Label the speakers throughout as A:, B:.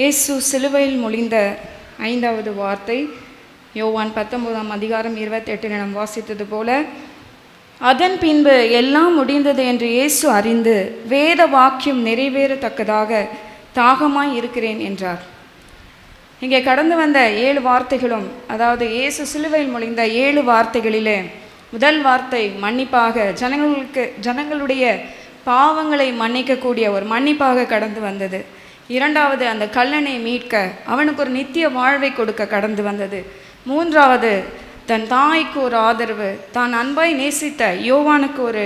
A: இயேசு சிலுவையில் மொழிந்த ஐந்தாவது வார்த்தை யோவான் பத்தொன்பதாம் அதிகாரம் இருபத்தெட்டில் நாம் வாசித்தது போல அதன் பின்பு எல்லாம் முடிந்தது என்று இயேசு அறிந்து வேத வாக்கியம் நிறைவேறத்தக்கதாக தாகமாய் இருக்கிறேன் என்றார். இங்கே கடந்து வந்த ஏழு வார்த்தைகளும் அதாவது இயேசு சிலுவையில் மொழிந்த ஏழு வார்த்தைகளிலே முதல் வார்த்தை மன்னிப்பாக ஜனங்களுக்கு ஜனங்களுடைய பாவங்களை மன்னிக்கக்கூடிய ஒரு மன்னிப்பாக கடந்து வந்தது. இரண்டாவது அந்த கல்லனை மீட்க அவனுக்கு ஒரு நித்திய வாழ்வை கொடுக்க கடந்து வந்தது. மூன்றாவது தன் தாய்க்கு ஒரு ஆதரவு. தான் அன்பாய் நேசித்த யோவானுக்கு ஒரு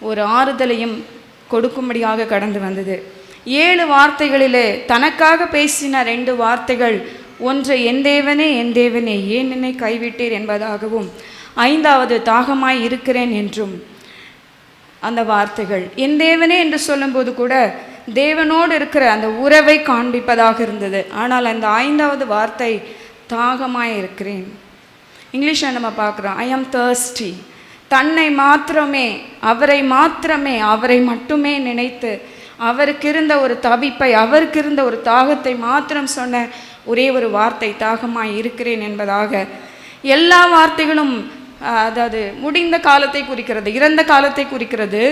A: ஒரு ஆறுதலையும் கொடுக்கும்படியாக கடந்து வந்தது. ஏழு வார்த்தைகளிலே தனக்காக பேசின ரெண்டு வார்த்தைகள் ஒன்று என் தேவனே என் தேவனே ஏன் என்னை கைவிட்டீர்? என்பதாகவும் ஐந்தாவது தாகமாய் இருக்கிறேன் என்றும் அந்த வார்த்தைகள். என் தேவனே என்று சொல்லும்போது கூட தேவனோடு இருக்கிற அந்த உறவை காண்பிப்பதாக இருந்தது. ஆனால் அந்த ஐந்தாவது வார்த்தை தாகமாய் இருக்கிறேன். இங்கிலீஷில் நம்ம பார்க்குறோம் ஐ ஆம் தேர்ஸ்டி தன்னை மாத்திரமே அவரை மாத்திரமே அவரை மட்டுமே நினைத்து அவருக்கு இருந்த ஒரு தவிப்பை அவருக்கு இருந்த ஒரு தாகத்தை மாத்திரம் சொன்ன ஒரே ஒரு வார்த்தை தாகமாய் இருக்கிறேன் என்பதாக. எல்லா வார்த்தைகளும் அதாவது முடிந்த காலத்தை குறிக்கிறது இறந்த காலத்தை குறிக்கிறது.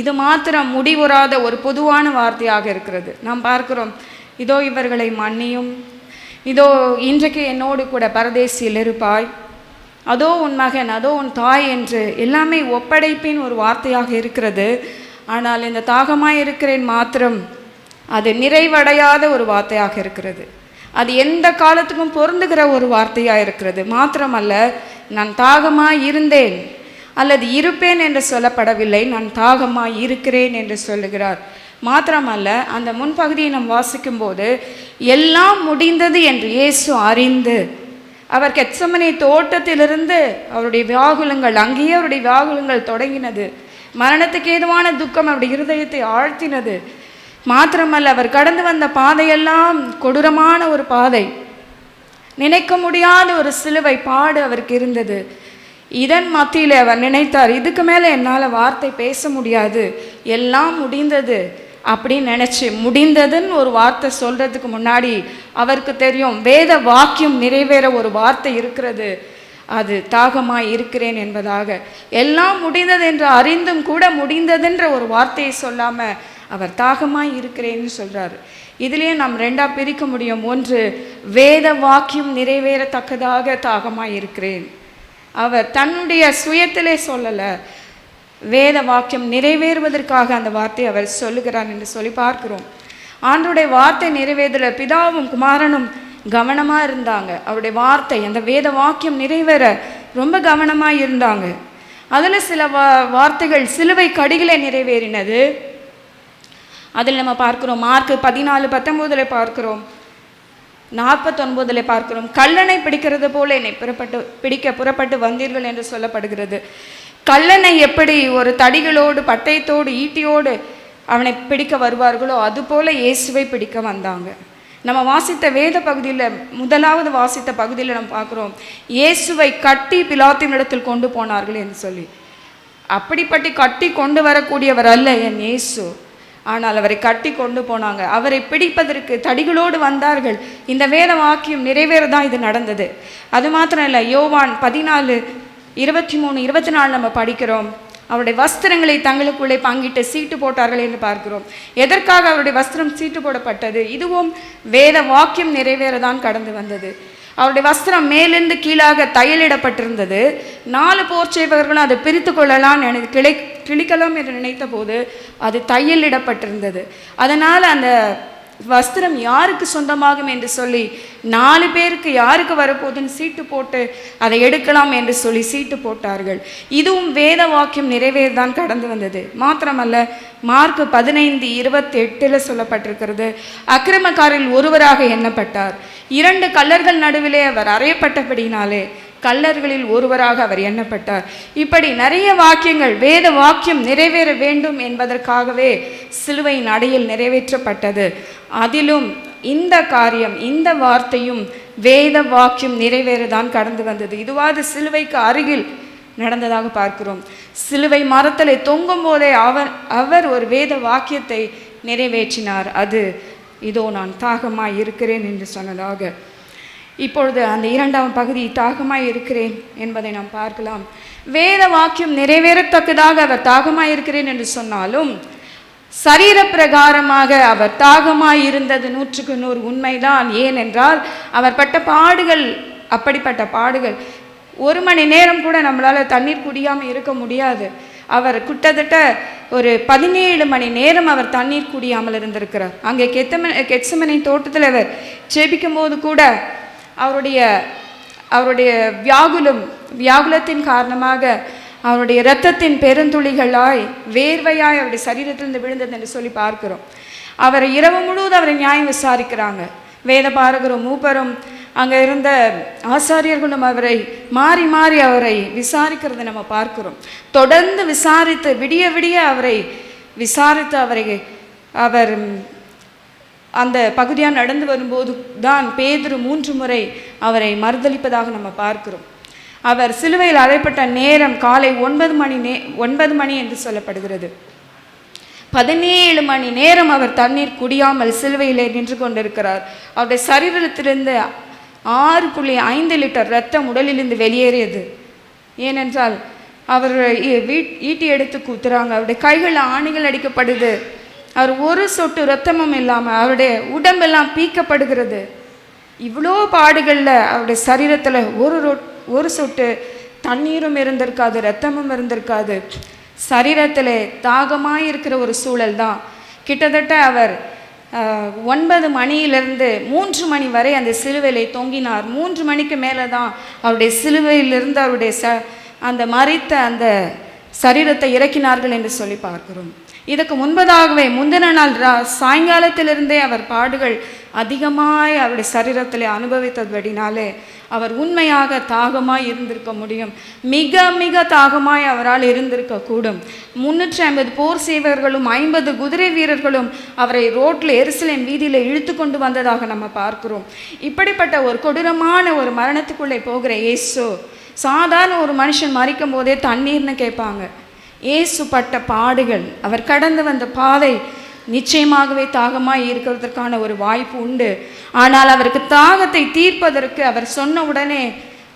A: இது மாத்திரம் முடிவுறாத ஒரு பொதுவான வார்த்தையாக இருக்கிறது. நாம் பார்க்கிறோம் இதோ இவர்களை மன்னியும். இதோ இன்றைக்கு என்னோடு கூட பரதேசியில் இருப்பாய். அதோ உன் மகன் அதோ உன் தாய் என்று எல்லாமே ஒப்படைப்பின் ஒரு வார்த்தையாக இருக்கிறது. ஆனால் இந்த தாகமாக இருக்கிறேன் மாத்திரம் அது நிறைவடையாத ஒரு வார்த்தையாக இருக்கிறது. அது எந்த காலத்துக்கும் பொருந்துகிற ஒரு வார்த்தையாக இருக்கிறது. மாத்திரமல்ல நான் தாகமாக இருந்தேன். அல்லது இருப்பேன் என்று சொல்லப்படவில்லை நான் தாகமாக இருக்கிறேன் என்று சொல்லுகிறார். மாத்திரமல்ல அந்த முன்பகுதியை நாம் வாசிக்கும்போது எல்லாம் முடிந்தது என்று இயேசு அறிந்து அவர் கெச்சமனை தோட்டத்திலிருந்து அவருடைய வியாகுலங்கள் அங்கேயே அவருடைய வியாகுலங்கள் தொடங்கினது. மரணத்துக்கு ஏதுவான துக்கம் அவருடைய இருதயத்தை ஆழ்த்தினது. மாத்திரமல்ல அவர் கடந்து வந்த பாதையெல்லாம் கொடூரமான ஒரு பாதை. நினைக்க முடியாத ஒரு சிலுவை பாடு அவருக்கு இருந்தது. இதன் மத்தியில் அவர் நினைத்தார் இதுக்கு மேலே என்னால் வார்த்தை பேச முடியாது. எல்லாம் முடிந்தது. அப்படின்னு நினச்சி முடிந்ததுன்னு ஒரு வார்த்தை சொல்கிறதுக்கு முன்னாடி அவருக்கு தெரியும் வேத வாக்கியம் நிறைவேற ஒரு வார்த்தை இருக்கிறது. அது தாகமாய் இருக்கிறேன் என்பதாக. எல்லாம் முடிந்தது என்று அறிந்தும் கூட முடிந்ததுன்ற ஒரு வார்த்தையை சொல்லாமல் அவர் தாகமாய் இருக்கிறேன்னு சொல்கிறாரு இதுலேயே நாம் ரெண்டாக பிரிக்க முடியும். ஒன்று வேத வாக்கியம் நிறைவேறத்தக்கதாக தாகமாய் இருக்கிறேன். அவர் தன்னுடைய சுயத்திலே சொல்லலை. வேத வாக்கியம் நிறைவேறுவதற்காக அந்த வார்த்தையை அவர் சொல்லுகிறார் என்று சொல்லி பார்க்கிறோம். ஆண்டுடைய வார்த்தை நிறைவேறல பிதாவும் குமாரனும் கவனமாக இருந்தாங்க. அவருடைய வார்த்தை அந்த வேத வாக்கியம் நிறைவேற ரொம்ப கவனமாக இருந்தாங்க. அதில் சில வா வார்த்தைகள் சிலுவை கடிகளை நிறைவேறினது. அதில் நம்ம பார்க்குறோம் மார்க் பதினாலு பத்தொம்போதில் பார்க்கிறோம். நாற்பத்தொன்பதில் பார்க்கிறோம் கல்லனை பிடிக்கிறது போல என்னை புறப்பட்டு பிடிக்க புறப்பட்டு வந்தீர்கள் என்று சொல்லப்படுகிறது. கல்லனை எப்படி ஒரு தடிகளோடு பட்டயத்தோடு ஈட்டியோடு அவனை பிடிக்க வருவார்களோ அதுபோல இயேசுவை பிடிக்க வந்தாங்க. நம்ம வாசித்த வேத பகுதியில் முதலாவது வாசித்த பகுதியில் நம்ம பார்க்குறோம் இயேசுவை கட்டி பிலாத்தினிடத்தில் கொண்டு போனார்கள் என்று சொல்லி. அப்படிப்பட்டு கட்டி கொண்டு வரக்கூடியவர் அல்ல என் இயேசு. ஆனால் அவரை கட்டி கொண்டு போனாங்க. அவரை பிடிப்பதற்கு தடிகளோடு வந்தார்கள். இந்த வேத வாக்கியம் நிறைவேற தான் இது நடந்தது. அது மாத்திரம் இல்லை யோவான் பதினாலு இருபத்தி மூணு இருபத்தி நாலு நம்ம படிக்கிறோம். அவருடைய வஸ்திரங்களை தங்களுக்குள்ளே பங்கிட்டு சீட்டு போட்டார்கள் என்று பார்க்கிறோம். எதற்காக அவருடைய வஸ்திரம் சீட்டு போடப்பட்டது? இதுவும் வேத வாக்கியம் நிறைவேற தான் கடந்து வந்தது. அவருடைய வஸ்திரம் மேலிருந்து கீழாக தையலிடப்பட்டிருந்தது. நாலு போர் செய்பவர்களும் அதை பிரித்து கொள்ளலாம் எனக்கு கிளை கிழிக்கலாம் என்று நினைத்த போது அது தையலிடப்பட்டிருந்தது. அதனால் அந்த வஸ்திரம் யாருக்கு சொந்தமாகும் என்று சொல்லி நாலு பேருக்கு யாருக்கு வரப்போகுதுன்னு சீட்டு போட்டு அதை எடுக்கலாம் என்று சொல்லி சீட்டு போட்டார்கள். இதுவும் வேத வாக்கியம் நிறைவேறதான் கடந்து வந்தது. மாத்திரமல்ல மார்க் பதினைந்து இருபத்தி எட்டில் சொல்லப்பட்டிருக்கிறது. அக்கிரமக்காரில் ஒருவராக எண்ணப்பட்டார். இரண்டு கல்லர்கள் நடுவிலே அவர் அறையப்பட்டபடினாலே கல்லர்களில் ஒருவராக அவர் எண்ணப்பட்டார். இப்படி நிறைய வாக்கியங்கள் வேத வாக்கியம் நிறைவேற வேண்டும் என்பதற்காகவே சிலுவையின் அடையில் நிறைவேற்றப்பட்டது. அதிலும் இந்த காரியம் இந்த வார்த்தையும் வேத வாக்கியம் நிறைவேறதான் கடந்து வந்தது. இதுவாது சிலுவைக்கு அருகில் நடந்ததாக பார்க்கிறோம். சிலுவை மரத்தில் தொங்கும் போதே அவர் அவர் ஒரு வேத வாக்கியத்தை நிறைவேற்றினார். அது இதோ நான் தாகமாக இருக்கிறேன் என்று சொன்னதாக. இப்பொழுது அந்த இரண்டாம் பகுதி தாகமாய் இருக்கிறேன் என்பதை நாம் பார்க்கலாம். வேத வாக்கியம் நிறைவேறத்தக்கதாக அவர் தாகமாய் இருக்கிறேன் என்று சொன்னாலும் சரீர பிரகாரமாக அவர் தாகமாய் இருந்தது நூற்றுக்கு நூறு உண்மைதான். ஏனென்றால் அவர் பட்ட பாடுகள் அப்படிப்பட்ட பாடுகள் ஒரு மணி நேரம் கூட நம்மளால் தண்ணீர் குடியாமல் இருக்க முடியாது. அவர் கிட்டத்தட்ட ஒரு பதினேழு மணி நேரம் அவர் தண்ணீர் குடியாமல் இருந்திருக்கிறார். அங்கே கெத்தம கெட்சமனை தோட்டத்தில் அவர் ஜெபிக்கும் போது கூட அவருடைய அவருடைய வியாகுலம் வியாகுலத்தின் காரணமாக அவருடைய இரத்தத்தின் பெருந்துளிகளாய் வேர்வையாய் அவருடைய சரீரத்திலிருந்து விழுந்தது என்று சொல்லி பார்க்கிறோம். அவரை இரவு முழுவதும் அவரை நியாயம் விசாரிக்கிறாங்க. வேத பாரகரும் மூப்பரும் அங்கே இருந்த ஆசாரியர்களும் அவரை மாறி மாறி அவரை விசாரிக்கிறதை நம்ம பார்க்கிறோம். தொடர்ந்து விசாரித்து விடிய விடிய அவரை விசாரித்து அவரை அவர் அந்த பகுதியாக நடந்து வரும்போது தான் பேதுரு மூன்று முறை அவரை மறுதளிப்பதாக நம்ம பார்க்கிறோம். அவர் சிலுவையில் அறைப்பட்ட நேரம் காலை ஒன்பது மணி நே ஒன்பது மணி என்று சொல்லப்படுகிறது. பதினேழு மணி நேரம் அவர் தண்ணீர் குடியாமல் சிலுவையிலே நின்று கொண்டிருக்கிறார். அவருடைய சரீரத்திலிருந்து ஆறு புள்ளி ஐந்து லிட்டர் ரத்தம் உடலிலிருந்து வெளியேறியது. ஏனென்றால் அவர் வீட் ஈட்டி எடுத்து குத்துறாங்க. அவருடைய கைகளில் ஆணிகள் அடிக்கப்படுது. அவர் ஒரு சொட்டு ரத்தமும் இல்லாமல் அவருடைய உடம்பெல்லாம் பீக்கப்படுகிறது. இவ்வளோ பாடுகளில் அவருடைய சரீரத்தில் ஒரு ரொ- ஒரு சொட்டு தண்ணீரும் இருந்திருக்காது ரத்தமும் இருந்திருக்காது. சரீரத்தில் தாகமாக இருக்கிற ஒரு சூழல் தான். கிட்டத்தட்ட அவர் ஒன்பது மணியிலிருந்து மூன்று மணி வரை அந்த சிலுவையிலே தொங்கினார். மூன்று மணிக்கு மேலே தான் அவருடைய சிலுவையிலிருந்து அவருடைய ச அந்த மறைத்த அந்த சரீரத்தை இறக்கினார்கள் என்று சொல்லி பார்க்கிறோம். இதுக்கு முன்பதாகவே முந்தின நாள் ரா- சாயங்காலத்திலிருந்தே அவர் பாடுகள் அதிகமாய் அவருடைய சரீரத்தில் அனுபவித்தபடினாலே அவர் உண்மையாக தாகமாய் இருந்திருக்க முடியும். மிக மிக தாகமாய் அவரால் இருந்திருக்க கூடும். முன்னூற்றி ஐம்பது போர் சேவர்களும் ஐம்பது குதிரை வீரர்களும் அவரை ரோட்டில் எருசலேம் வீதியில் இழுத்து கொண்டு வந்ததாக நம்ம பார்க்கிறோம். இப்படிப்பட்ட ஒரு கொடூரமான ஒரு மரணத்துக்குள்ளே போகிற ஏசோ சாதாரண ஒரு மனுஷன் மறிக்கும் போதே தண்ணீர்னு கேட்பாங்க. இயேசு பட்ட பாடுகள் அவர் கடந்து வந்த பாதை நிச்சயமாகவே தாகமாக இருக்கிறதற்கான ஒரு வாய்ப்பு உண்டு. ஆனால் அவருக்கு தாகத்தை தீர்ப்பதற்கு அவர் சொன்ன உடனே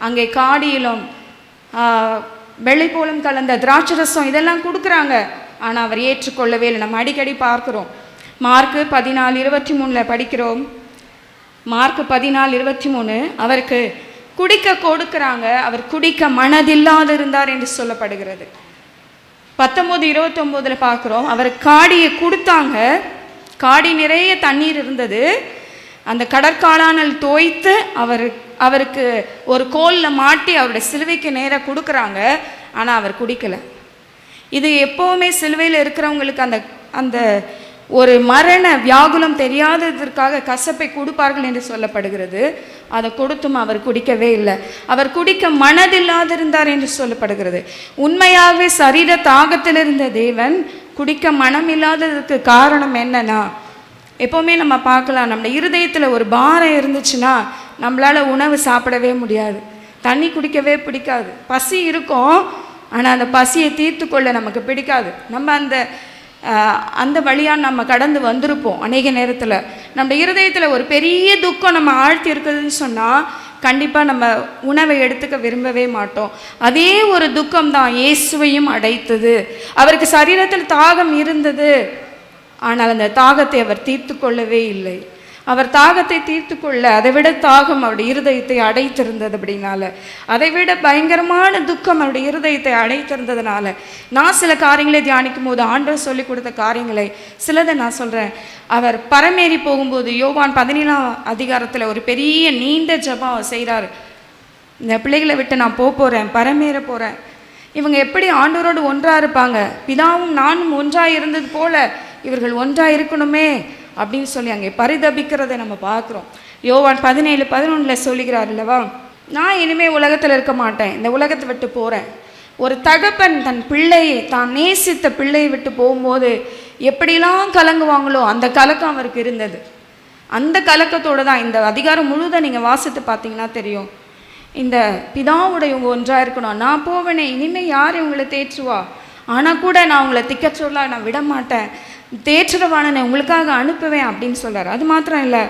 A: அங்கே காடியிலும் வெள்ளைப்போலும் கலந்த திராட்சரசம் இதெல்லாம் கொடுக்குறாங்க. ஆனால் அவர் ஏற்றுக்கொள்ளவே இல்லை. நம்ம அடிக்கடி பார்க்குறோம். மார்க்கு பதினாலு இருபத்தி மூணில் படிக்கிறோம். மார்க்கு பதினாலு இருபத்தி மூணு அவருக்கு குடிக்க கொடுக்குறாங்க. அவர் குடிக்க மனதில்லாது இருந்தார் என்று சொல்லப்படுகிறது. பத்தொம்போது இருபத்தொம்போதில் பார்க்குறோம். அவர் காடியை கொடுத்தாங்க. காடி நிறைய தண்ணீர் இருந்தது. அந்த கடற்காளானல் தோய்த்து அவர் அவருக்கு ஒரு கோலில் மாட்டி அவருடைய சிலுவைக்கு நேராக கொடுக்குறாங்க. ஆனால் அவர் குடிக்கலை. இது எப்போவுமே சிலுவையில் இருக்கிறவங்களுக்கு அந்த அந்த ஒரு மரண வியாகுலம் தெரியாததற்காக கசப்பை கொடுப்பார்கள் என்று சொல்லப்படுகிறது. அதை கொடுத்தும் அவர் குடிக்கவே இல்லை. அவர் குடிக்க மனதில்லாதிருந்தார் என்று சொல்லப்படுகிறது. உண்மையாகவே சரீர தாகத்தில் இருந்த தேவன் குடிக்க மனம் இல்லாததுக்கு காரணம் என்னன்னா எப்போவுமே நம்ம பார்க்கலாம் நம்ம இருதயத்தில் ஒரு பாரம் இருந்துச்சுன்னா நம்மளால் உணவு சாப்பிடவே முடியாது. தண்ணி குடிக்கவே பிடிக்காது. பசி இருக்கும் ஆனால் அந்த பசியை தீர்த்து கொள்ள நமக்கு பிடிக்காது. நம்ம அந்த அந்த வழியாக நம்ம கடந்து வந்திருப்போம் அநேக நேரத்தில். நம்ம இருதயத்தில் ஒரு பெரிய துக்கம் நம்ம ஆழ்த்தி இருக்குதுன்னு சொன்னால் கண்டிப்பாக நம்ம உணவை எடுத்துக்க விரும்பவே மாட்டோம். அதே ஒரு துக்கம் தான் இயேசுவையும் அடைத்தது. அவருக்கு சரீரத்தில் தாகம் இருந்தது. ஆனால் அந்த தாகத்தை அவர் தீர்த்து கொள்ளவே இல்லை. அவர் தாகத்தை தீர்த்து கொள்ள அதை விட தாகம் அவருடைய இருதயத்தை அடைத்திருந்தது அப்படின்னால. அதை விட பயங்கரமான துக்கம் அவருடைய இருதயத்தை அடைத்திருந்ததுனால. நான் சில காரியங்களை தியானிக்கும் போது ஆண்டவர் சொல்லி கொடுத்த காரியங்களை சிலதை நான் சொல்கிறேன் அவர் பரமேறி போகும்போது யோவான் பதினேழாம் அதிகாரத்தில் ஒரு பெரிய நீண்ட ஜபம் அவர் இந்த பிள்ளைகளை விட்டு நான் போக போகிறேன் பரமேற போகிறேன் இவங்க எப்படி ஆண்டவரோடு ஒன்றாக இருப்பாங்க? பிதாவும் நானும் ஒன்றாக இருந்தது போல இவர்கள் ஒன்றாக இருக்கணுமே. அப்படின்னு சொல்லி அங்கே பரிதபிக்கிறதை நம்ம பார்க்குறோம். யோவான் பதினேழு பதினொன்றில் சொல்லுகிறார் அல்லவா? நான் இனிமேல் உலகத்தில் இருக்க மாட்டேன். இந்த உலகத்தை விட்டு போகிறேன் ஒரு தகப்பன் தன் பிள்ளையை தான் நேசித்த பிள்ளையை விட்டு போகும்போது எப்படிலாம் கலங்குவாங்களோ அந்த கலக்கம் அவருக்கு இருந்தது. அந்த கலக்கத்தோடு தான் இந்த அதிகாரம் முழுதை நீங்கள் வாசித்து பார்த்தீங்கன்னா தெரியும். இந்த பிதாவுடையவங்க ஒன்றாக இருக்கணும். நான் போவேனே இனிமேல் யார் இவங்களை தேற்றுவா? ஆனால் கூட நான் உங்களை திக்கச்சொல்லா நான் விட மாட்டேன் தேற்றரவானனை உங்களுக்காக அனுப்புவேன் அப்படின்னு சொல்கிறார் அது மாத்திரம் இல்லை.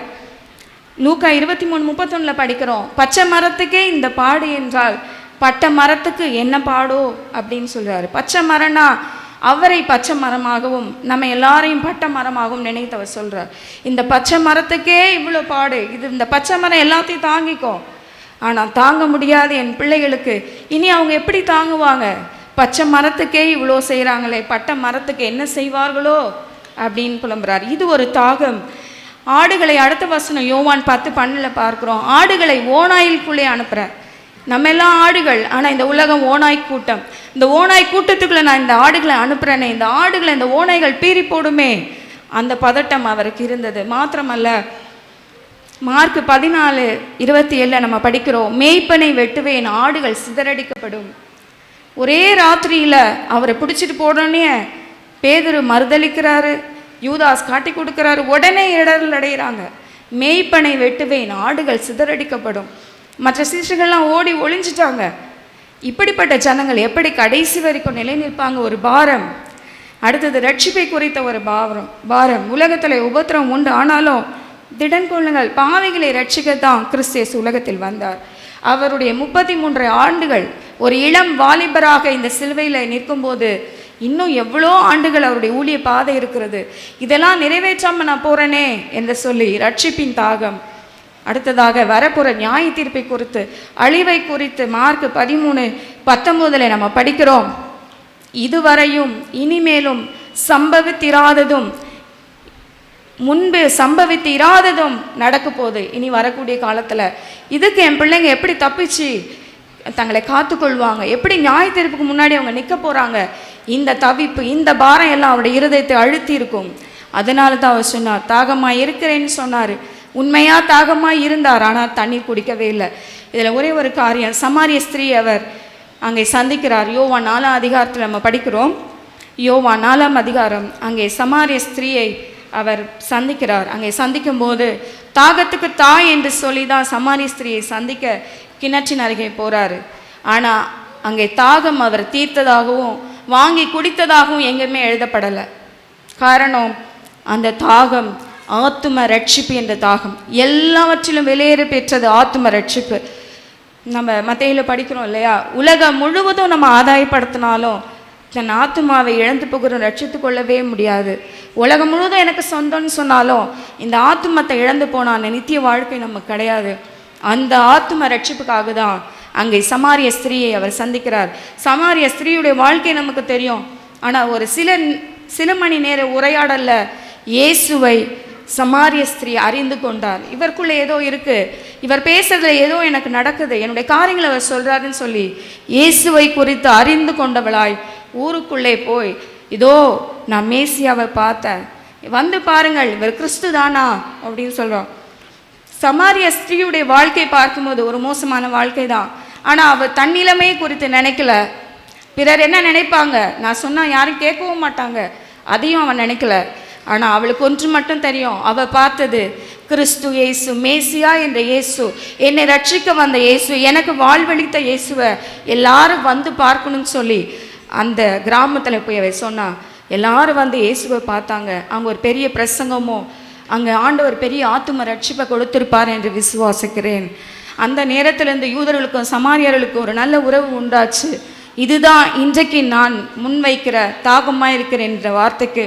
A: லூக்கா இருபத்தி மூணு முப்பத்தொன்னில் படிக்கிறோம். பச்சை மரத்துக்கே இந்த பாடு என்றால் பட்ட மரத்துக்கு என்ன பாடோ அப்படின்னு சொல்கிறார் பச்சை மரம்னா அவரை பச்சை மரமாகவும் நம்ம எல்லாரையும் பட்ட மரமாகவும் நினைத்தவர் சொல்கிறார் இந்த பச்சை மரத்துக்கே இவ்வளோ பாடு. இது இந்த பச்சை மரம் எல்லாத்தையும் தாங்கிக்கும். ஆனால் தாங்க முடியாது என் பிள்ளைகளுக்கு. இனி அவங்க எப்படி தாங்குவாங்க? பச்சை மரத்துக்கே இவ்வளோ செய்கிறாங்களே பட்ட மரத்துக்கு என்ன செய்வார்களோ? அப்படின்னு புலம்புறார். இது ஒரு தாகம். ஆடுகளை அடுத்த வசனம் யோவான் பத்து பண்ணில் பார்க்குறோம். ஆடுகளை ஓநாயிலுக்குள்ளே அனுப்புகிறார் நம்ம எல்லாம் ஆடுகள் ஆனால் இந்த உலகம் ஓநாய் கூட்டம். இந்த ஓநாய் கூட்டத்துக்குள்ளே நான் இந்த ஆடுகளை அனுப்புகிறேனே இந்த ஆடுகளை இந்த ஓநாய்கள் பீறி போடுமே. அந்த பதட்டம் அவருக்கு இருந்தது. மாத்திரமல்ல மார்க் பதினாலு இருபத்தி ஏழில் நம்ம படிக்கிறோம் மேய்ப்பனை வெட்டுவேன் ஆடுகள் சிதறடிக்கப்படும். ஒரே ராத்திரியில் அவரை பிடிச்சிட்டு போடனே பேதுரு மறுதளிக்கிறாரு யூதாஸ் காட்டி கொடுக்குறாரு உடனே இடர்கள் அடைகிறாங்க மேய்ப்பனை வெட்டுவேன் ஆடுகள் சிதறடிக்கப்படும். மற்ற சிசுகள்லாம் ஓடி ஒளிஞ்சிட்டாங்க. இப்படிப்பட்ட ஜனங்கள் எப்படி கடைசி வரைக்கும் நிலை நிற்பாங்க ஒரு பாரம். அடுத்தது ரட்சிப்பை குறித்த ஒரு பாரம். பாரம். உலகத்தில் உபத்திரம் உண்டு. ஆனாலும் திடன் கொள்ளுங்கள் பாவிகளை ரட்சிக்கத்தான் கிறிஸ்தேஸ் உலகத்தில் வந்தார். அவருடைய முப்பத்தி மூன்று ஆண்டுகள் ஒரு இளம் வாலிபராக இந்த சிலுவையில் நிற்கும்போது இன்னும் எவ்வளோ ஆண்டுகள் அவருடைய ஊழிய பாதை இருக்கிறது? இதெல்லாம் நிறைவேற்றாம நான் போகிறேனே என்று சொல்லி ரட்சிப்பின் தாகம். அடுத்ததாக வரப்புற நியாய தீர்ப்பை குறித்து அழிவை குறித்து மார்க் பதிமூணு பத்தொம்போதில் நம்ம படிக்கிறோம். இதுவரையும் இனிமேலும் சம்பவித்திராததும் முன்பு சம்பவித்து இராததும் நடக்க போகுது. இனி வரக்கூடிய காலத்தில் இதுக்கு என் பிள்ளைங்க எப்படி தப்பிச்சு தங்களை காத்துக்கொள்வாங்க? எப்படி நியாய தீர்ப்புக்கு முன்னாடி அவங்க நிற்க போகிறாங்க இந்த தவிப்பு இந்த பாரம் எல்லாம் அவருடைய இருதயத்தை அழுத்தி இருக்கும் அதனால தான் அவர் சொன்னார் தாகமாக இருக்கிறேன்னு சொன்னார். உண்மையாக தாகமாக இருந்தார் ஆனால் தண்ணீர் குடிக்கவே இல்லை. இதில் ஒரே ஒரு காரியம் சமாரிய ஸ்திரீ அவர் அங்கே சந்திக்கிறார். யோவா நாலாம் அதிகாரத்தில் நம்ம படிக்கிறோம். யோவா நாலாம் அதிகாரம் அங்கே சமாரிய ஸ்திரீயை அவர் சந்திக்கிறார். அங்கே சந்திக்கும் போது தாகத்துக்கு தாய் என்று சொல்லி தான் சமாரிய ஸ்திரீயை சந்திக்க கிணற்றின் அருகே போகிறாரு ஆனால் அங்கே தாகம் அவர் தீர்த்ததாகவும் வாங்கி குடித்ததாகவும் எங்கேயுமே எழுதப்படலை. காரணம் அந்த தாகம் ஆத்தும ரட்சிப்பு என்ற தாகம். எல்லாவற்றிலும் வெளியேற பெற்றது ஆத்தும ரட்சிப்பு. நம்ம மத்தையில் படிக்கிறோம் இல்லையா? உலகம் முழுவதும் நம்ம ஆதாயப்படுத்தினாலும் தன் ஆத்துமாவை இழந்து போகிறோம் ரட்சித்து கொள்ளவே முடியாது. உலகம் முழுவதும் எனக்கு சொந்தம்னு சொன்னாலும் இந்த ஆத்துமத்தை இழந்து போன நித்திய வாழ்க்கை நமக்கு கிடையாது. அந்த ஆத்தும ரட்சிப்புக்காக தான் அங்கே சமாரிய ஸ்திரீயை அவர் சந்திக்கிறார். சமாரிய ஸ்திரீயுடைய வாழ்க்கை நமக்கு தெரியும். ஆனால் ஒரு சில சில மணி நேர உரையாடலில் இயேசுவை சமாரிய ஸ்திரீ அறிந்து கொண்டார். இவருக்குள்ளே ஏதோ இருக்குது இவர் பேசுறதுல ஏதோ எனக்கு நடக்குது. என்னுடைய காரியங்களை அவர் சொல்கிறாருன்னு சொல்லி இயேசுவை குறித்து அறிந்து கொண்டவளாய் ஊருக்குள்ளே போய் இதோ நான் மேசியாவை பார்த்தேன். வந்து பாருங்கள் இவர் கிறிஸ்து தானா அப்படின்னு சொல்கிறோம் சமாரிய ஸ்திரீயுடைய வாழ்க்கை பார்க்கும்போது ஒரு மோசமான வாழ்க்கை தான் ஆனால் அவள் தன்னிலமே குறித்து நினைக்கல. பிறர் என்ன நினைப்பாங்க? நான் சொன்னால் யாரும் கேட்கவும் மாட்டாங்க. அதையும் அவன் நினைக்கல. ஆனால் அவளுக்கு ஒன்று மட்டும் தெரியும். அவள் பார்த்தது கிறிஸ்து இயேசு மேசியா என்ற இயேசு என்னை ரட்சிக்க வந்த இயேசு எனக்கு வாழ்வழித்த இயேசுவை எல்லாரும் வந்து பார்க்கணும்னு சொல்லி. அந்த கிராமத்தில் போய் அவ சொன்னான் எல்லாரும் வந்து இயேசுவை பார்த்தாங்க. அவங்க ஒரு பெரிய பிரசங்கமோ அங்கே ஆண்டவர் பெரிய ஆத்தும ரட்சிப்பை கொடுத்திருப்பார் என்று விசுவாசிக்கிறேன். அந்த நேரத்தில் இந்த யூதர்களுக்கும் சமாரியர்களுக்கும் ஒரு நல்ல உறவு உண்டாச்சு. இதுதான் இன்றைக்கு நான் முன்வைக்கிற தாகமாக இருக்கிறேன் என்ற வார்த்தைக்கு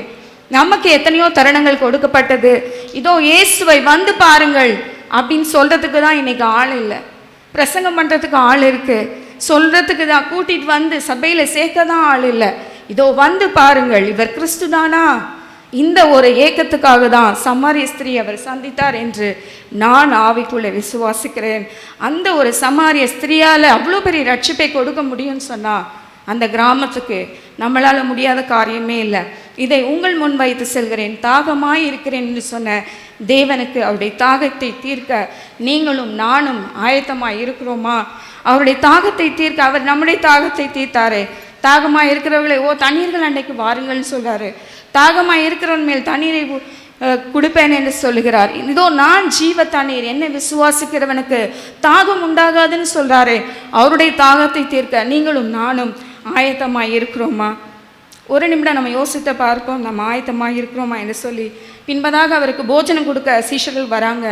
A: நமக்கு எத்தனையோ தருணங்கள் கொடுக்கப்பட்டது. இதோ இயேசுவை வந்து பாருங்கள் அப்படின்னு சொல்கிறதுக்கு தான் இன்றைக்கி ஆள் இல்லை. பிரசங்கம் பண்ணுறதுக்கு ஆள் இருக்குது சொல்கிறதுக்கு தான் கூட்டிகிட்டு வந்து சபையில் சேர்க்க தான் ஆள் இல்லை. இதோ வந்து பாருங்கள் இவர் கிறிஸ்து தானா இந்த ஒரு ஏக்கத்துக்காக தான் சமாரிய ஸ்திரீ அவர் சந்தித்தார் என்று நான் ஆவிக்குள்ளே விசுவாசிக்கிறேன். அந்த ஒரு சமாரிய ஸ்திரீயால் அவ்வளோ பெரிய ரட்சிப்பை கொடுக்க முடியும்னு சொன்னால் அந்த கிராமத்துக்கு நம்மளால் முடியாத காரியமே இல்லை. இதை உங்கள் முன் வைத்து செல்கிறேன். தாகமாய் இருக்கிறேன் என்று சொன்ன தேவனுக்கு அவருடைய தாகத்தை தீர்க்க நீங்களும் நானும் ஆயத்தமாக இருக்கிறோமா? அவருடைய தாகத்தை தீர்க்க அவர் நம்முடைய தாகத்தை தீர்த்தாரே. தாகமாக இருக்கிறவர்களை ஓ தண்ணீர்கள் அன்றைக்கு வாருங்கள்னு சொல்கிறாரு தாகமாக இருக்கிறவன் மேல் தண்ணீரை கொடுப்பேன் என்று சொல்லுகிறார். இதோ நான் ஜீவ தண்ணீர் என்னை விசுவாசிக்கிறவனுக்கு தாகம் உண்டாகாதுன்னு சொல்கிறாரே அவருடைய தாகத்தை தீர்க்க நீங்களும் நானும் ஆயத்தமாக இருக்கிறோமா? ஒரு நிமிடம் நம்ம யோசித்து பார்ப்போம் நம்ம ஆயத்தமாக இருக்கிறோமா என்று சொல்லி. பின்பதாக அவருக்கு போஜனம் கொடுக்க சீஷர்கள் வராங்க.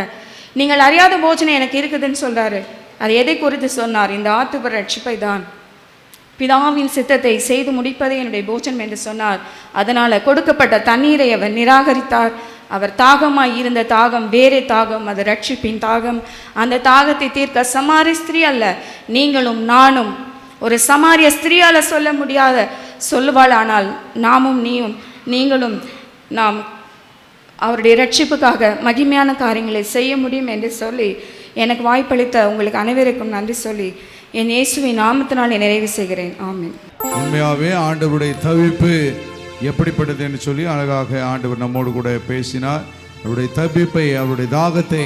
A: நீங்கள் அறியாத போஜனம் எனக்கு இருக்குதுன்னு சொல்கிறாரு அது எதை குறித்து சொன்னார்? இந்த ஆத்துபர் ரட்சிப்பை தான் பிதாவின் சித்தத்தை செய்து முடிப்பதே என்னுடைய போஜனம் என்று சொன்னார். அதனால் கொடுக்கப்பட்ட தண்ணீரை அவர் நிராகரித்தார். அவர் தாகமாய் இருந்த தாகம் வேறே தாகம் அது ரட்சிப்பின் தாகம். அந்த தாகத்தை தீர்க்க சமாரி ஸ்திரீ அல்ல நீங்களும் நானும். ஒரு சமாரிய ஸ்திரீயால் சொல்ல முடியாத சொல்லுவாள் ஆனால் நாமும் நீயும் நீங்களும் நாம் அவருடைய ரட்சிப்புக்காக மகிமையான காரியங்களை செய்ய முடியும் என்று சொல்லி எனக்கு வாய்ப்பளித்த உங்களுக்கு அனைவருக்கும் நன்றி சொல்லி என் இயேசுவின் நாமத்தினாலே நிறைவு செய்கிறேன். ஆமீன்.
B: உண்மையாகவே ஆண்டவருடைய தவிப்பு எப்படிப்பட்டது என்று சொல்லி அழகாக ஆண்டவர் நம்மோடு கூட பேசினார். அவருடைய தவிப்பை அவருடைய தாகத்தை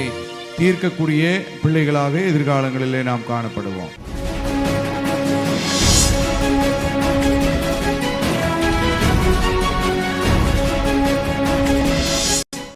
B: தீர்க்கக்கூடிய பிள்ளைகளாக எதிர்காலங்களிலே நாம் காணப்படுவோம்.